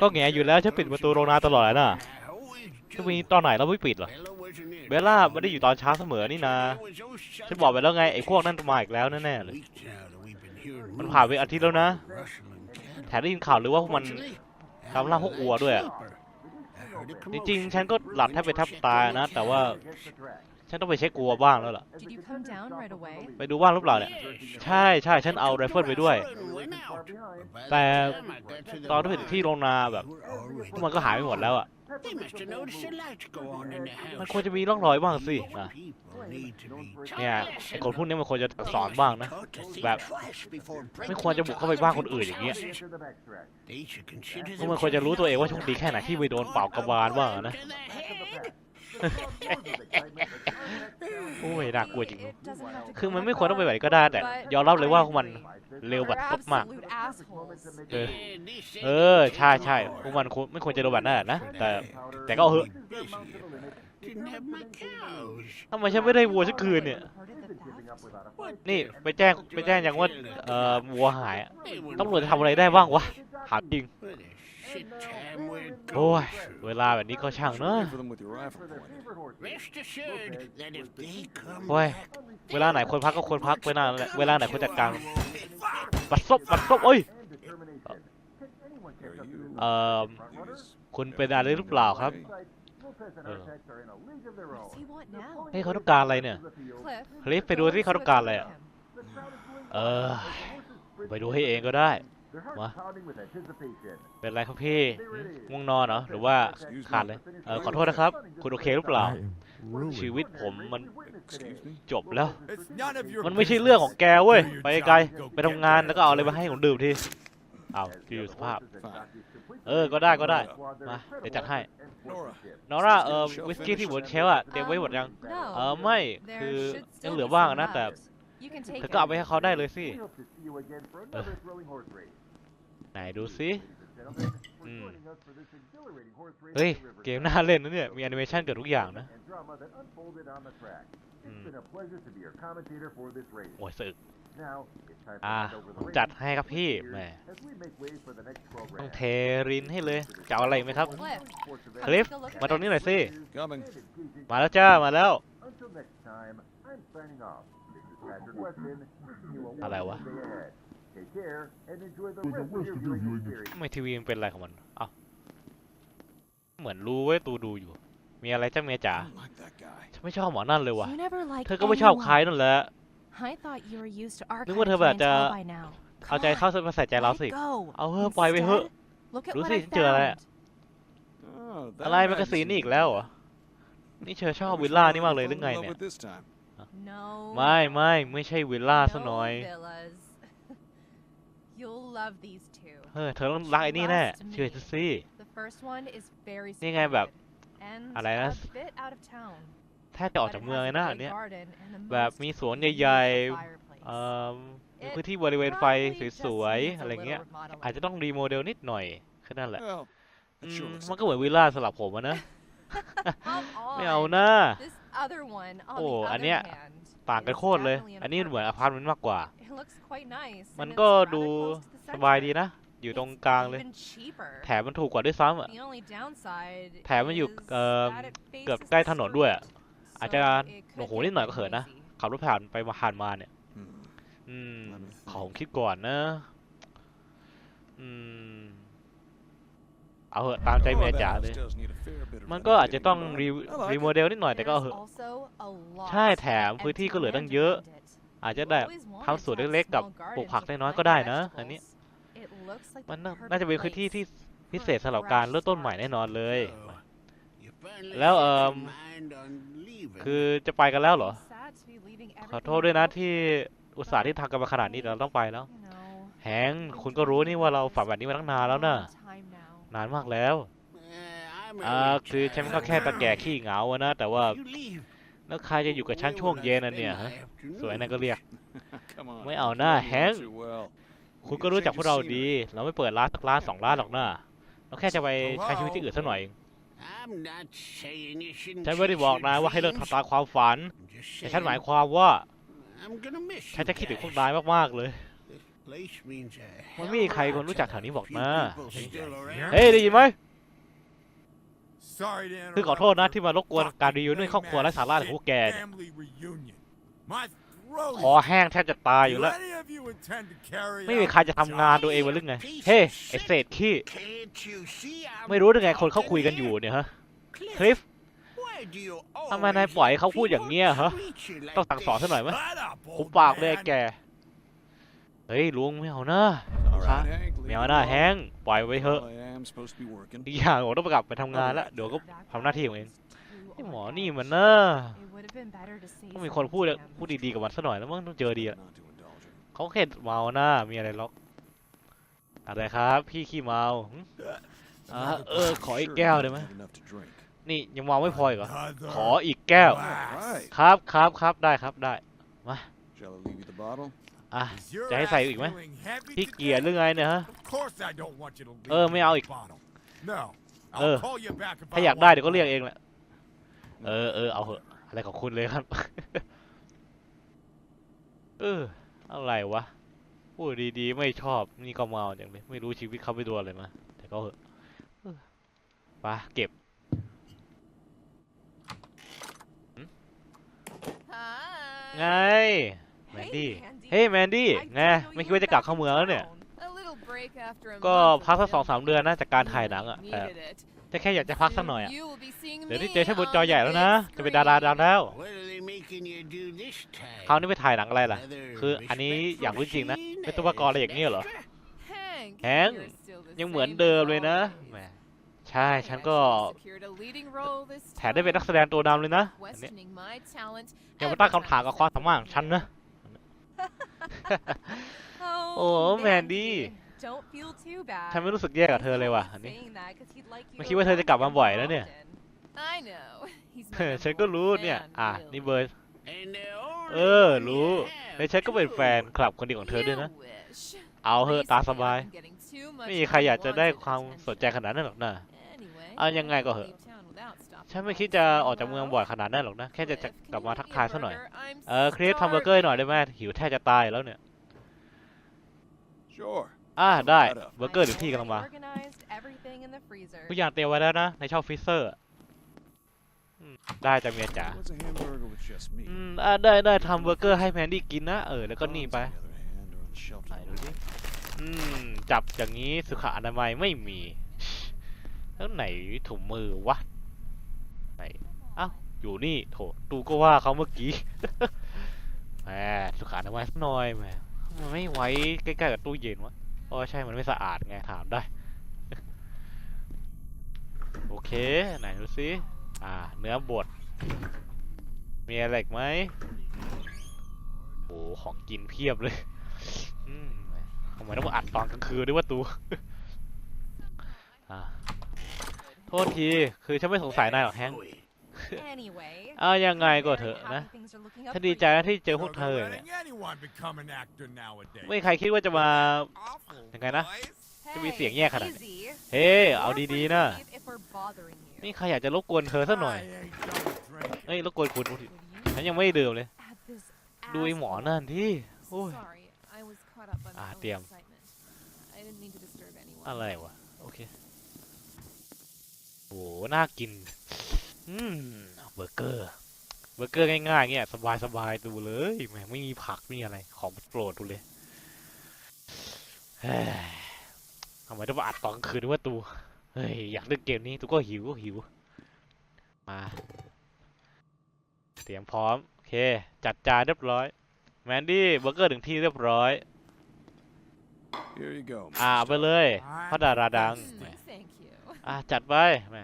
ก็แงอยู่แล้วฉันปิดประตูโรงนาตลอดเลยนะจะมีตอนไหนเราไม่ปิดเหรอเบลล่าไม่ได้อยู่ตอนเช้าเสมอนี่นาฉันบอกไปแล้วไงไอ้พวกนั่นมาอีกแล้วแน่ๆเลย มันผ่านไปอาทิตย์แล้วนะ แถมได้ยินข่าวหรือว่าพวกมันตามล่าพวกอัวด้วยจริงๆฉันก็หลับแทบไปแทบตายนะ แต่ว่า ฉันต้องไปเช็คอัวบ้างแล้วล่ะ Did you come down right away? ไปดูบ้างหรือเปล่าเนี่ย ใช่ใช่ฉันเอาไรเฟิลไปด้วย แต่ตอนที่ไปถึงที่โรงนาแบบพวกมันก็หายไปหมดแล้วอะ มันควรจะมีร่องรอยบ้างสินะเนี่ยไอ้คนพวกนี้มันควรจะสอนบ้างนะ แบบ ไม่ควรจะบุกเข้าไปบ้านคนอื่นอย่างเงี้ยพวกมันควรจะรู้ตัวเองว่าโชคดีแค่ไหนที่ไปโดนเป่ากระบาลบ้างอะนะ โอ้ยน่ากลัวจริง It doesn't have to คือ go มัน that ไม่ควรต้องไป far, แบบนี้ก็ได้แต่ but ยอมรับเลยว่าพวกมัน they're เร็วแบบมาก absolute assholes. เออเออใช่ใช่พวกมันควรไม่ควรจะโดนแบบนั้นอะนะแต่แต่ก็เอาเหอะทำไมฉันไม่ได้วัวสักคืนเนี่ย Reported the theft? นี่ไปแจ้งไปแจ้งยังว่าเอ่อวัวหายอะตำรวจจะทำอะไรได้บ้างวะถามจริง โอ้ย เวลาแบบนี้ก็ช่างเนอะ for them with your rifle pointed. Rest assured that if they come โอ้ย เวลาไหนควรพักก็ควรพัก เวลาเวลาไหนควรจัดการบัดซบบัดซบเอ้ย Are you เอ่อ คุณเป็นอะไรหรือเปล่าครับเออ What's he want now? เฮ้ยเขาต้องการอะไรเนี่ย Cliff, คลิฟไปดูที่เขาต้องการอะไรอะ เออ ไปดูให้เองก็ได้ มาเป็นไรครับพี่หืมง่วงนอนเหรอหรือว่าขาดเลยเออขอโทษนะครับ คุณโอเคหรือเปล่า ชีวิตผมมัน excuse me? จบแล้ว It's none of your มันไม่ใช่เรื่องของแกเว้ยไปไกลไปทำงานแล้วก็เอาอะไรมาให้ผมดื่มทีอ้าวอยู่สภาพ เออก็ได้ก็ได้มาเดี๋ยวจัดให้ Nora. นอร่าเออวิสกี้ที่บนเชลฟ์อะเตรียมไว้หมดยังเออไม่ there คือ should ยัง still เหลือ be บ้าง some นะแต่ left. You can เธ take อก็เอาไป it. ให้เขาได้เลยสิ ไหนดูสิอืมเฮ้ย เกมน่าเล่นนะเนี่ย มีแอนิเมชันเกิดทุกอย่างนะอืมโอ้ยสึกอ่าผมจัดให้ครับพี่แหมต้องเทรินให้เลยจะเอาอะไรอีกไหมครับ Cliff, คลิฟ take a look at มาตรงนี้หน่อยสิ Coming. มาแล้วจ้า มาแล้ว อะไรวะ ทำไมทีวีมันเป็นอะไรของมันเอ้าเหมือนรู้เว้ยตูดูอยู่ มีอะไรจ้าเมียจ๋า I don't like that guy. ฉันไม่ชอบหมอนั่นเลยว่ะ You never liked เธอก็ไม่ชอบใคร anyone. นั่นแหละ I thought you were used to our นึก kind ว่า of เธอแบบจะ clientele by now. เอาใจ Come เข้า on, มาใส่ใจเราสิ let go. เอาเถอะปล่อยไปเถอะ Instead, Look at ดู what สิ I ฉันเจออะไรอะ found. Oh, that อะไรแมกกาซีนนี่อีกแล้วเหรอ นี่เธอชอบวิลล่านี่มากเลยหรือไง Fall in love เนี่ย with this time. No. ไม่ไม่ไม่ใช่วิลล่าซะหน่อย No villas. You'll love these two. เฮ้ยเธอต้องรักไอ้นี่แน่เชื่อฉันสิ The first one is very นี่ไงแบบ secluded and อะไรนะ a bit out of town. แทบจะออก But จาก it เมือง has เลย a นะ big อันเนี้ย garden and the แบบ most มีสวน beautiful ใหญ่ fireplace. ๆเอ่อมี It พื้นที่บริเวณไฟ probably just สวย needs ๆ a อะไรเงี้ย little remodeling. อาจจะต้องรีโมเดลนิดหน่อยแค่นั้นแหละ Well, อื that sure ม looks มันก็เหมือนวิลล่าสำหรับผมอะนะ Come ไม่เอา on. นะ This other one, on โอ้ the อัน other เนี้ย hand, ต่างกัน is โคตรเลย definitely an อันนี้เหมือนอ apartment. พาร์ตเมนต์มากกว่า It looks quite nice, มัน and ก็ it's rather ดู close to the สบาย center. ดีนะ อยู่ตรง It's กลางเลย even cheaper. แถมมันถูกกว่าด้วยซ้ำอะ The only downside แถมมันอยู่ is เอ่อ that it เกือบ faces ใกล้ the ถนนด้วยอะ street, อาจจะ so it โอ้ could โห get นิดหน่อย quite ก็เขินนะ noisy. ขับรถผ่านไปมาผ่านมาเนี่ย Hmm. อืม Let me ขอผม think. คิดก่อนนะ อืมเอาเหอะตามใจ Oh, เมีย that จ๋า house เลย does need a fair bit of มันก็อาจจะต้อง renovating, รี but I like รี it. โมเดลนิดหน่อยแต่ก็เอา There's เหอะ also a lot ใช่ of แถมพื้น empty ที่ก็เหลือตั้ง land เยอะ around it. อาจจะ I've แบบ always wanted ทำสวน to have เล็กๆกับ small ปลูก gardens ผัก with น้อยๆ plenty ก็ได้ of นะ อันนี้ มัน the น่า perfect น่าจะเป็นพื้นที่ที่ place พิเศ for ษ a สำหรับการ fresh เริ่มต้นใหม่ start. แน่นอนเลย You finally แล้ว set เอ่ your ม mind on leaving. คือจะไปกันแล้วเหรอ I'm sad to be leaving ขอ everything โทษด้วยนะ else ที่อุตส่าห์ที่ทำกันมาขนาดนี้แต่เราต้องไปแล้ว You know, แฮงค์คุณก็รู้นี่ว่าเราฝันแบบนี้มาตั้งนานแล้วนะ long time now. นานมากแล้ว Uh, I'm อ่า a คือ rich ฉันก็แค่ตะแก่ขี้เหงาอะนะ แต่ว่า You leave. แล้วใครจะอยู่กับฉัน Where ช่วง would I เย็นน่ะ spend เนี่ย my ฮะ afternoon? สวยนั่นก็เรียก Come on. ไม่เอา you หน้า know แฮง ค์ too well. คุณก็รู้จักพวกเราดี เราไม่เปิดร้านสักร้านสองร้านหรอกนะเราแค่จะไปใช้ชีวิตที่อื่นสักหน่อย I'm not saying you shouldn't ฉันไม่ได้ chase บอก your นายว่าให้เลิก dreams. ทำตามความฝัน I'm just แต่ฉันหมาย saying ความว่า I'm gonna miss ฉัน you จะคิดถึงพวก guys. นายมากๆเลย Place means a มัน hell ไม่มี of a ใครคน lot รู้ to จักแถวนี้บอก few นะ people still around. เฮ้ยได้ยินไหม Sorry to คือขอ interrupt โทษนะ your ที่มารบกวนการรีวิวในครอบครัวและสาระของพวกแก เนี่ย family reunion. My throat คอแห้งแทบจะตายอยู่ Do แล้ว any of you intend to carry ไม่มี out ใครจะทำงานตัวเองมาหรือไง เฮ้ไอเศษขี้ Can't you see I'm ไม่รู้ได้ไงคนเขาคุยกันอยู่ talking เนี่ยฮะ here? คลิฟ Why do you ทำไมนายปล่อยให้เขาพูดอย่างเนี้ยฮะ always treat you like ต้องสั่งสอน this? ซะหน่อยไหม Shut up, ผม old ปากเลยไอ้ man. แก เฮ้ยลุงไม่เอานะ All right, Hank, leave ไม่ it เอาหน้า alone. แห้งปล่อยไว้เถอะ Well, I am supposed to be working. อีกอย่างผมต้องไปกลับไปทำงานแล้วเดี๋ยวก็ทำหน้าที่ของเอง ไอหมอนี่มันนะ It would have been better to say ต้องมีคนพูด something to him. พูดดีๆกับมันซะหน่อยแล้วมั้งต้องเจอดีอะ Not too indulgent. เขาแค่เมาหน้ามีอะไรล็อกอะไรครับ พี่ขี้เมาหึ I'm Uh, rather uh, pretty ขออีก sure แก้ว you ได้ไหม had enough to drink. นี่ยังเมาไม่พออีกเหรอ Another ขออีกแก้ว glass. ครับครับครับได้ครับได้ Shall I leave you the bottle? อะ Is your จะให้ใส่ ass อีกไหม feeling heavy พี่เกียร์หรือ today? ไงเนี่ยฮะ Of course I don't want you to leave เออไม่เอาอีก the bottle. No. เออ I'll call you back if ถ้า I อยากได้ want เดี๋ยวก็เรียก one. เองแหละ เออเออเอาเหอะอะไรของคุณเลยครับ เออ อะไรวะพูดดีๆ ไม่ชอบ นี่ก็เมาอย่างเลยไม่รู้ชีวิตเขาไปโดนอะไรมา แต่ก็เหอะเออไปเก็บ Hi. ไงแมน Hey, ดี้ Mandy. เฮ้ยแมนดี้ I ไง didn't know ไม่ you คิดว่า were จะกลับ back เข้า in เมืองแล้วเนี่ย town. A little break after a ก็ month of พักสักสองสาม filming. เดือนนะจากการถ่ายหนังอะแต่ Needed it. แต่แค่อยากจะพักสักหน่อยอะ You will be seeing เดี๋ยวได้ me เจอฉันบน on จอ the ใหญ่แล้วนะ big จะเป็นดาราดัง screen. แล้ว What are they making you do this time? คราวนี้ไปถ่ายหนังอะไรล่ะ Another คืออันนี้อยากรู้จริงนะ respectful เป็นตัวประกอบอะไรอย่างนี้เหรอ Hank, Hank, you're still the ยังเหมือน same เดิม as เลยนะ always. แหมใช่ I ฉันก็ actually secured a leading role this แถมได้เป็นนัก time, แสดงตัวนำเลยนะอันนี้ questioning my talent อย่ามา every ตั้ง time คำถาม I กับความ step สามารถของฉันนะ Oh, Oh, Mandy. Mandy. Don't feel too bad. ฉันไม่รู้สึกแย่กับเธอเลยว่ะอัน He's นี้ saying that 'cause he'd like you ไม่ to คิดว่าเธอจะกลับมา remember บ่อย him นะเนี่ย often. I know. He's เอ my อ number ฉันก็ one รู้เนี่ย fan, อะ really. นี่เบอร์ And the เอ only อ one you รู้ have, แล้วฉันก็เป็นแฟน too. คลับคนเดียวของเธอด้วยนะ You wish. เอาเหอะตามส Recently, บาย I've been getting too much ไม่มีใครอยากจะได้ unwanted ความสนใจ attention. ขนาดนั้นหรอกนะ Anyway, เอายังไงก็เหอะ leave town without stopping ฉันไม่ by คิด to จะ say ออกจากเมือง hello. บ่อยขนาดนั้นหรอกนะ แค่จะ Cliff, จะ can กลับ you มา make ทัก me a ทายซะหน่อย burger? I'm เออคริสทำเบอร์เกอร์ให้หน่อยได้ไหมหิวแทบจะตายแล้วเนี่ย Sure. อ่าได้ Shut up. เบอร์เกอร์ถึงที่กำลังมา I organized everything in the freezer. ทุกอย่างเตรียมไว้แล้วนะ ในช่องฟรีเซอร์อะอืมได้จ้ะเมียจ๋า What's a hamburger with just meat? อืมอ่าได้ได้ทำเบอร์เกอร์ให้แมนดี้กินนะ เออ แล้วก็ Prawns, นี่ on ไป the other hand, are on the shelf ไหน to ดู the ดิ right. อืม จับอย่างนี้สุขอนามัยไม่มี แล้วไหนถุงมือวะ ไหนเอ้าอยู่นี่โถตูก็ว่าเขาเมื่อกี้แหมสุขอนามัยสักหน่อยแหมมันไม่ไว้ใกล้ๆกับตู้เย็นวะ อ๋อใช่ มันไม่สะอาดไง ถามได้ โอเค ไหนดูสิ อ่า เนื้อบด มีอะไรไหมโอ้ของกินเพียบเลยทำไมต้องมาอัดตอนกลางคืนด้วยว่าตูอ่าโทษที คือฉันไม่สงสัยนายหรอกแฮง เอายังไง I'm ก็ very เถอะนะ happy things are looking up ฉัน for ดีใจ you. นะที่เจอพวก So เธอ they're เนี่ย letting anyone become an actor nowadays. ไม่มีใครคิดว่าจะมา Awful ยังไงนะ place. จะมี Hey, เสียงแยกขนาดนี้ easy. เฮ้เอา We're ดี free ๆ to นะ leave if we're bothering you. ไม่มีใครอยากจะรบกวนเธอสักหน่อย I ain't done drinking. เอ้ยรบกวนคุณ Would you ฉันยังไม่ได้ดื่มเลย add this ดูไอ้หมอ asshole? นั่นที่โอ้ย Sorry, I was caught up by my Ah, own damn. excitement. I didn't mean to disturb anyone. อะไรวะโอเคโอ้น่ากิน อืมเบอร์เกอร์เบอร์เกอร์ง่ายๆเงี้ยสบายๆดูเลยแหมไม่มีผักไม่มีอะไร ของโปรดดูเลยเฮ้ยทำไมต้องมาอัดตอนกลางคืนด้วยว่าตูเฮ้ยอยากเล่นเกมนี้ตูก็หิวก็หิว มาเตรียมพร้อมโอเค จัดจานเรียบร้อยแมนดี้เบอร์เกอร์ถึงที่เรียบร้อย Here you go. อ่าเอาไปเลยพระดาราดัง Hmm, แหม thank you. อะจัดไปแหม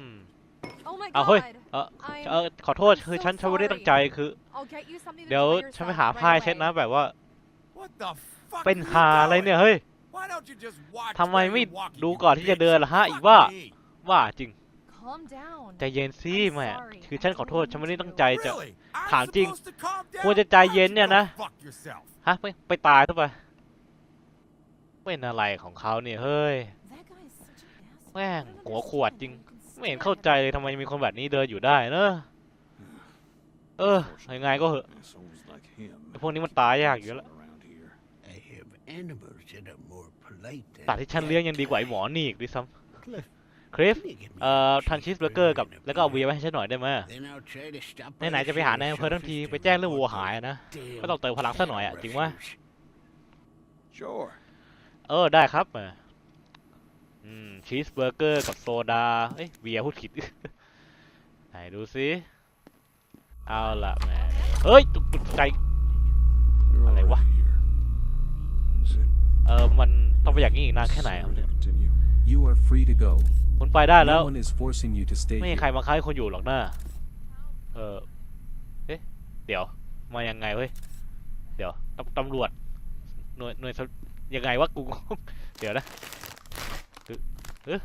อืม Oh my เอาเฮ้ย god. เออ I'm เออขอโทษ I'm คือ so ฉันฉันไม่ได้ตั้งใจคือ I'll get you something to เดี๋ยว dry ฉันไป yourself หา right ผ้าเช็ด away. นะแบบว่า What the fuck เป็น are you หาอะไร doing? เนี่ยเฮ้ย Why don't you just watch ทำไม where ไม่ you're walking, ดู you ก่อนที่จะ bitch? เดินล่ะฮะอี Fuck ว่า me. ว่าจริง Calm down. ใจเย็นสิ I'm แม่ sorry. คือฉันขอโทษฉันไม่ได้ตั้งใจจะ Really? I'm ถามจริง supposed to calm down? ควรจะใจเย็นเนี่ยนะ Why don't you go fuck yourself? ฮะไปไปตายซะไปเป็นอะไรของเขาเนี่ยเฮ้ย That guy is such an asshole. แม่ง I don't หัวขวด understand จริง how you can ไม่เห็น stand เข้าใจ him. เลยทำไมมีคนแบบนี้เดินอยู่ได้เนอะเออยังไงก็เหอะ Assholes like him. ไอ้พวกนี้มันตายยากอยู่แล้ว around here. I have animals that are more polite than สัตว์ที่ฉันเลี้ยงยังดีกว่าไอ้หมอนี่อีกด้วยซ้ Cliff, ำคริฟ can you get me เอ่อ a ทานชีสเบอร์เกอร์กับ cheeseburger แล้วก็เอาเวียไว้ให้ฉันหน่อยได้ไหม Then I'll try to stop ไหนๆจะไปหานายอำเภอทั้งทีไปแจ้งเรื่องวัวหายอะนะก็ต้องเติมพลังซะหน่อยอะจริงวะ Sure. เออได้ครับเอออืมชีสเบอร์เกอร์กับโซดา เอ้ยเบียร์พูดผิด ไหนดูซิ เอาละแหมเฮ้ยตกตกใจ You're all Allez, right what? here. Is it? เออมันต้องไปอย่างนี้อีกนานแค่ไหนครับ Sorry เนี่ย to continue. You are free to go. คุณไปได้แล้ว No one is forcing you to stay ไม่มี here. ใครมาค้ายคนอยู่หรอกนะเออเอ๊ะเดี๋ยว มายังไงเว้ย เดี๋ยวตำตำรวจ หน่วยหน่วยสยังไงวะกู เดี๋ยวนะเออ เออ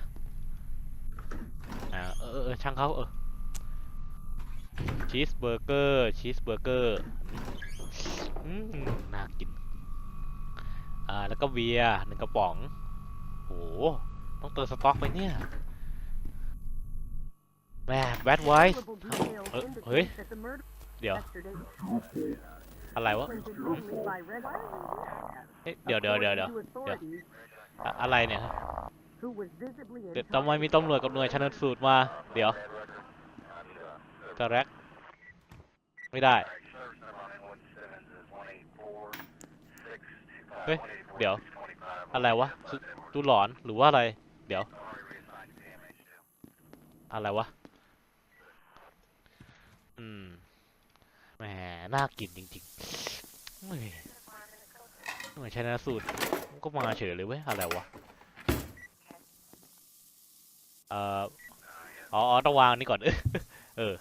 เออเออเออช่างเขาเออชีสเบอร์เกอร์ชีสเบอร์เกอร์อน่ากิน อ่า แล้วก็เบียร์หนึ่งกระป๋องโหต้องเติมสต็อกไปเนี่ยแม่แบดไวส์เฮ้ย เดี๋ยว อะไรวะเดี๋ยวเดี๋ยวเดี๋ยวเดี๋ยวเดี๋ยวอะไรเนี่ย เดี๋ยวทำไมมีตำรวจกับหน่วยชันสูตรมา เดี๋ยวกระแรกไม่ได้ เฮ้ย เดี๋ยว อะไรวะดูหลอนหรือว่าอะไร เดี๋ยว อะไรวะ อืม แหม น่ากินจริงๆหน่วยชนะสูตรก็มาเฉยเลยเว้ย อะไรวะ เอ่ออ๋อต้องวางนี่ก่อน เออ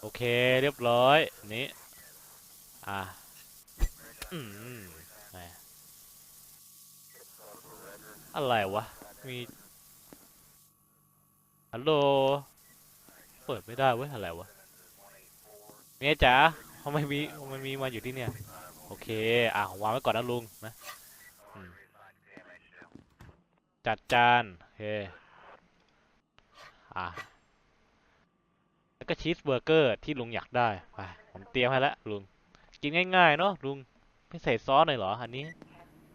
โอเคเรียบร้อยนี้ อะอืมอะไรวะ มีฮัลโหล เปิดไม่ได้เว้ย อะไรวะเมียจ๋าทำไมมีทำไมมีมาอยู่ที่เนี่ย โอเค อะวางไว้ก่อนนะลุงนะจัดจาน อเคอะแล้วก็ชีสเบอร์เกอร์ที่ลุงอยากได้ไปผมเตรียมให้แล้วลุง กินง่ายๆเนาะลุงไม่ใส่ซอสเลยเหรออันนี้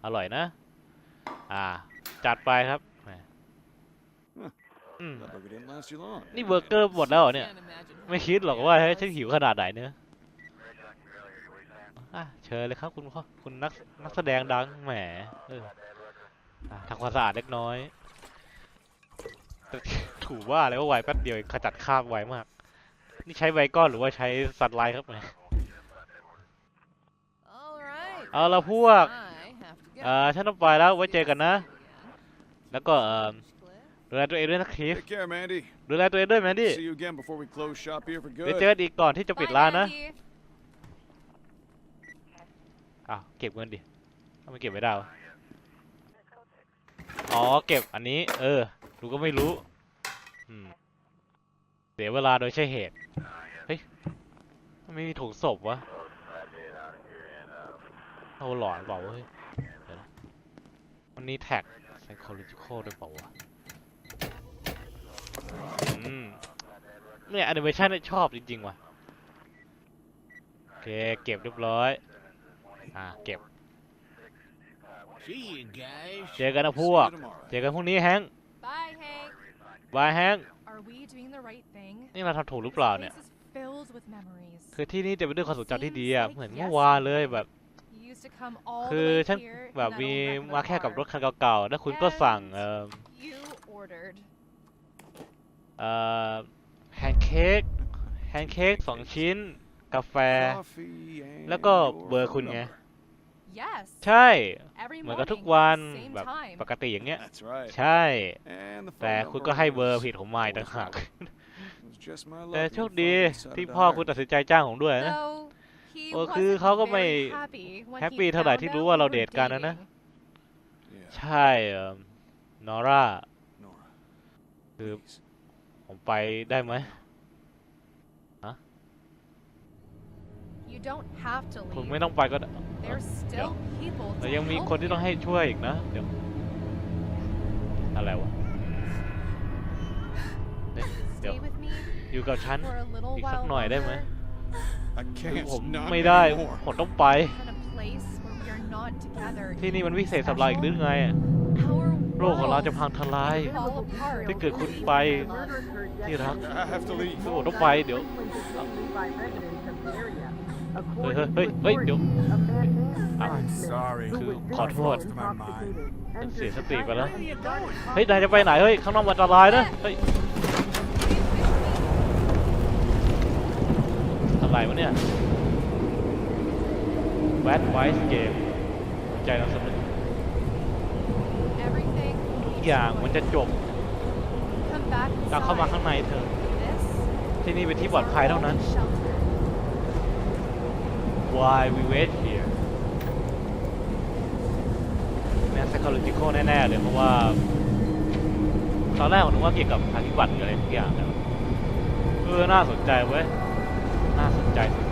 อร่อยนะ อ่า จัดไปครับนี่เบอร์เกอร์หมดแล้วเนี่ย ไม่คิดหรอกว่าฉันหิวขนาดไหนเนอะอะเชิญเลยครับคุณพ่อคุณนักนักแสดงดังแหมทำความสะอาดเล็กน้อย ถูกว่าเลยว่าไวแป๊บเดียวเองขจัดคราบไวมาก นี่ใช้ไวก้อนหรือว่าใช้สัตว์ไลน์ครับแหม All right. เอาละพวก I have to go. เอ่อฉันต้องไปแล้วไว้เจอกันนะ Again. แล้วก็เอ่อ Cliff. ดูแลตัวเองด้วยนะคริส Take care, Mandy. ดูแลตัวเองด้วยแมนดี้ See you again before we close shop here for เดี๋ยว good. เจอกันอีกก่อนที่จะปิด Bye, ร้านนะ Mandy. อ้าวเก็บเงินดิทำไมเก็บไม่ได้วะอ๋อเก็บอันนี้ เออ ดูก็ไม่รู้อืมเสียเวลาโดยใช่เหตุ เฮ้ยทำไมมีถุงศพวะเอาหลอนเปล่าวะเฮ้ยเดี๋ยวนะมันนี้แท็ก psychological ด้วยเปล่าวะอืมเนี่ยแอนิเมชันเนี่ยชอบจริงๆว่ะโอเคเก็บเรียบร้อย อ่าเก็บ See you guys. เจอกันนะพ See ว you ก tomorrow. เจอกันพรุ่งนี้แฮงค์ Bye, Hank. บายแฮงค์ Are we doing the right thing? นี่เราทำถูกหรือ This เปล่าเนี่ย place is filled with memories. คือที่นี่เต็มไปด้วยความทรงจำที่ดีอะ Seems เหมือน like เมื่อวานเลยแบบ You used to come all คือ the way ฉัน here in แบบ that มี old regular มาแค่กับ car. รถคันเก่าๆ แล้วคุณก็สั่งเอ่อ You ordered เอ่อแฮนเค้กแฮนเค้กสองชิ้น กาแฟ Coffee and แล้วก็ your เบอร์คุณ phone ไง number. yes ใช่ every เหมือนกับทุก morning วัน same แบบ time ปกติอย่างเงี้ย That's right. ใช่ And the phone แต่คุณ number ก็ให้เบอร์ was ผิดผมมาอีกต่างหาก always was just my luck แต่ when โช you คดี finally decided ที่ to พ่อ hire คุณ me. ตัดสินใจจ้างผมด้วยนะ though he เออคือ wasn't เขาก็ไม่ very happy when แฮป he ปี้เท่าไหร่ found ที่ out รู้ we ว่าเรา were เดทกันนะนะ dating. Yeah, ใช่เอ่อนอร่า Nora. คือ please. ผมไปได้ไหม You don't have to คุณ leave ไม่ต้องไปก็ได้ there's still people แต่ to ยังมี help คนที่ต้อง you. ให้ช่วยอีกนะ เดี๋ยว อะไรวะเอ๊ะเดี๋ยว Stay with me อยู่อยู่กับฉัน For a little อีกสัก while หน่อยได้ไหม I คือ can't ผม not ไม่ได้ anymore. ผมต้องไป in a place where we are not together. ที่นี่มันวิเศษสำหรับอีกหรือไงอะ Our โลกของเราจะพังทลาย world fall apart. ถ้าเกิดคุณไป ที่รัก I have to leave. คือผมต้องไปเดี๋ยว เฮ้ยเฮ้ยเฮ้ยเฮ้ยเดี๋ยวอะ I'm sorry. คือขอโทษ Lost my mind. ฉันเสียสติไปแล้ว Where are you going? เฮ้ยนายจะไปไหนเฮ้ยข้างนอกมันอันตรายนะเฮ้ยอะไรวะเนี่ยแวดไวส์เกมใจเราสำนึก Everything ทุกอย่างมันจะจบ come back กลับเข้ามาข้างในเถอะ This ที่นี่เป็นที่ปลอดภัยเท่านั้น shelter. Why we wait here แน่ psychological แน่ๆเลยเพราะว่า ตอนแรกผมนึกว่าเกี่ยวกับภัยพิบัติหรืออะไรทุกอย่างนะเออ น่าสนใจเว้ย น่าสนใจสุ